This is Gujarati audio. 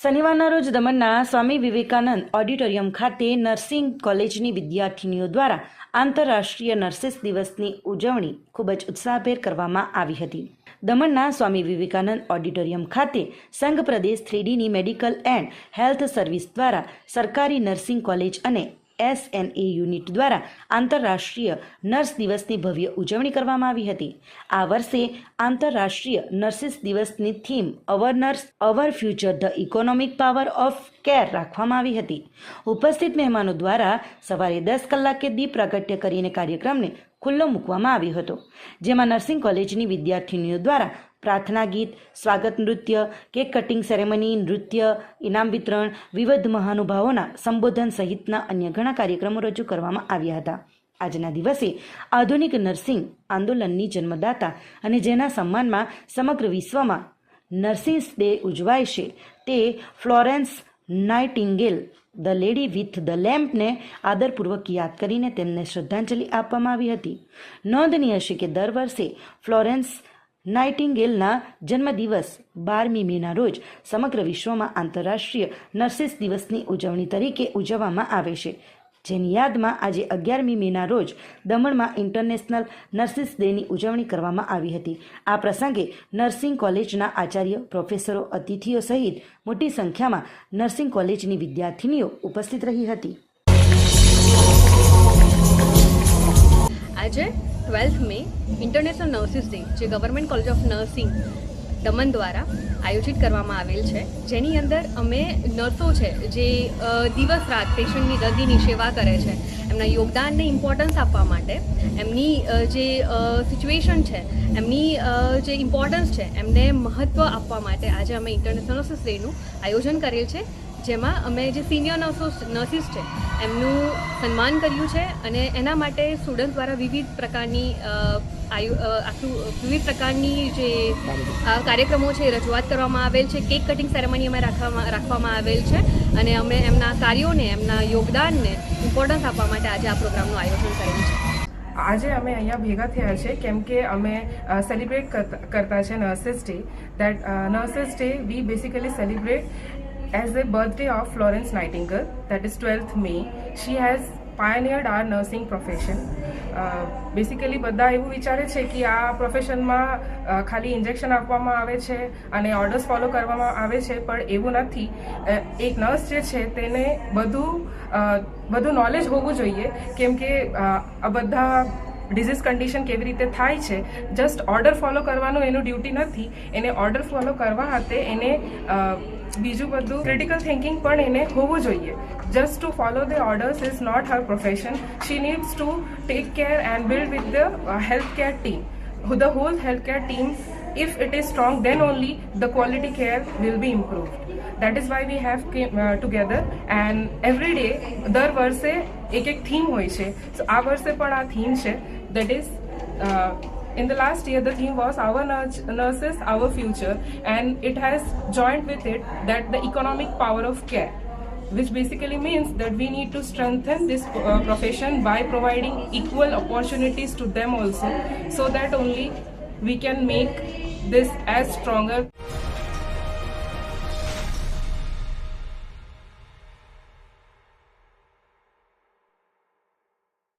શનિવારના રોજ દમણના સ્વામી વિવેકાનંદ ઓડિટોરિયમ ખાતે નર્સિંગ કોલેજની વિદ્યાર્થીનીઓ દ્વારા આંતરરાષ્ટ્રીય નર્સિસ દિવસની ઉજવણી ખૂબ જ ઉત્સાહભેર કરવામાં આવી હતી. દમણના સ્વામી વિવેકાનંદ ઓડિટોરિયમ ખાતે સંઘ પ્રદેશ થ્રીડીની મેડિકલ એન્ડ હેલ્થ સર્વિસ દ્વારા સરકારી નર્સિંગ કોલેજ અને એસએનએ યુનિટ દ્વારા આંતરરાષ્ટ્રીય નર્સ દિવસની ભવ્ય ઉજવણી કરવામાં આવી હતી. આ વર્ષે આંતરરાષ્ટ્રીય નર્સિસ દિવસની theme our nurses our future the economic power of care રાખવામાં આવી હતી. ઉપસ્થિત મહેમાનો દ્વારા સવારે દસ કલાકે દીપ પ્રાગટ્ય કરીને કાર્યક્રમને ખુલ્લો મૂકવામાં આવ્યો હતો, જેમાં નર્સિંગ કોલેજની વિદ્યાર્થીનીઓ દ્વારા પ્રાર્થના ગીત, સ્વાગત નૃત્ય, કેક કટિંગ સેરેમની નૃત્ય, ઇનામ વિતરણ, વિવિધ મહાનુભાવોના સંબોધન સહિતના અન્ય ઘણા કાર્યક્રમો રજૂ કરવામાં આવ્યા હતા. આજના દિવસે આધુનિક નર્સિંગ આંદોલનની જન્મદાતા અને જેના સન્માનમાં સમગ્ર વિશ્વમાં નર્સિસ ડે ઉજવાય છે તે Florence Nightingale, the lady with the લેમ્પને આદરપૂર્વક યાદ કરીને તેમને શ્રદ્ધાંજલિ આપવામાં આવી હતી. નોંધનીય છે કે દર વર્ષે ફ્લોરેન્સ નાઇટિંગેલના જન્મદિવસ બારમી મેના રોજ સમગ્ર વિશ્વમાં આંતરરાષ્ટ્રીય નર્સિસ દિવસની ઉજવણી તરીકે ઉજવવામાં આવે છે. જેની યાદમાં આજે અગિયારમી મેના રોજ દમણમાં ઇન્ટરનેશનલ નર્સિસ ડેની ઉજવણી કરવામાં આવી હતી. આ પ્રસંગે નર્સિંગ કોલેજના આચાર્ય, પ્રોફેસરો, અતિથિઓ સહિત મોટી સંખ્યામાં નર્સિંગ કોલેજની વિદ્યાર્થીનીઓ ઉપસ્થિત રહી હતી. આજે twelfth May international nurses day જે government college of nursing Daman દ્વારા આયોજિત કરવામાં આવેલ છે. જેની અંદર અમે નર્સો છે, જે દિવસ રાત પેશન્ટની દર્દીની સેવા કરે છે. એમના યોગદાનને ઇમ્પોર્ટન્સ આપવા માટે એમની જે સિચ્યુએશન છે, એમની જે ઇમ્પોર્ટન્સ છે, એમને મહત્ત્વ આપવા માટે આજે અમે ઇન્ટરનેશનલ નર્સિસ ડેનું આયોજન કરેલ છે. જેમાં અમે જે સિનિયર નર્સો નર્સિસ છે, એમનું સન્માન કર્યું છે અને એના માટે સ્ટુડન્ટ દ્વારા વિવિધ પ્રકારની આખું, વિવિધ પ્રકારની જે કાર્યક્રમો છે, રજૂઆત કરવામાં આવેલ છે કેક કટિંગ સેરેમની અમે રાખવામાં રાખવામાં આવેલ છે અને અમે એમના કાર્યોને, એમના યોગદાનને ઇમ્પોર્ટન્સ આપવા માટે આજે આ પ્રોગ્રામનું આયોજન કર્યું છે. આજે અમે અહીંયા ભેગા થયા છે, કેમ કે અમે સેલિબ્રેટ કરતા છે nurses day that nurses day we basically celebrate as a birthday of Florence Nightingale, that is 12th May. She has pioneered our nursing profession basically બધા એવું વિચારે છે કે આ પ્રોફેશનમાં ખાલી ઇન્જેક્શન આપવામાં આવે છે અને ઓર્ડર્સ ફોલો કરવામાં આવે છે પણ એવું નથી એક નર્સ જે છે તેને બધું બધું નોલેજ હોવું જોઈએ કેમ કે આ બધા ડિઝીઝ કન્ડિશન કેવી રીતે થાય છે જસ્ટ ઓર્ડર ફોલો કરવાનું એનું ડ્યુટી નથી. એને ઓર્ડર ફોલો કરવા હાથે એને બીજું બધું ક્રિટિકલ થિંકિંગ પણ એને હોવું જોઈએ. Just to follow the orders is not her profession she needs to take care and build with the health care team the whole healthcare team if it is strong then only the quality care will be improved. That is why we have came uh, together and every day દર વર્ષે એક એક થીમ હોય છે આ વર્ષે પણ આ થીમ છે that is uh, in the last year the theme was our nurses our future and it has joined with it that the economic power of care which basically means that we need to strengthen this uh, profession by providing equal opportunities to them also so that only we can make this as stronger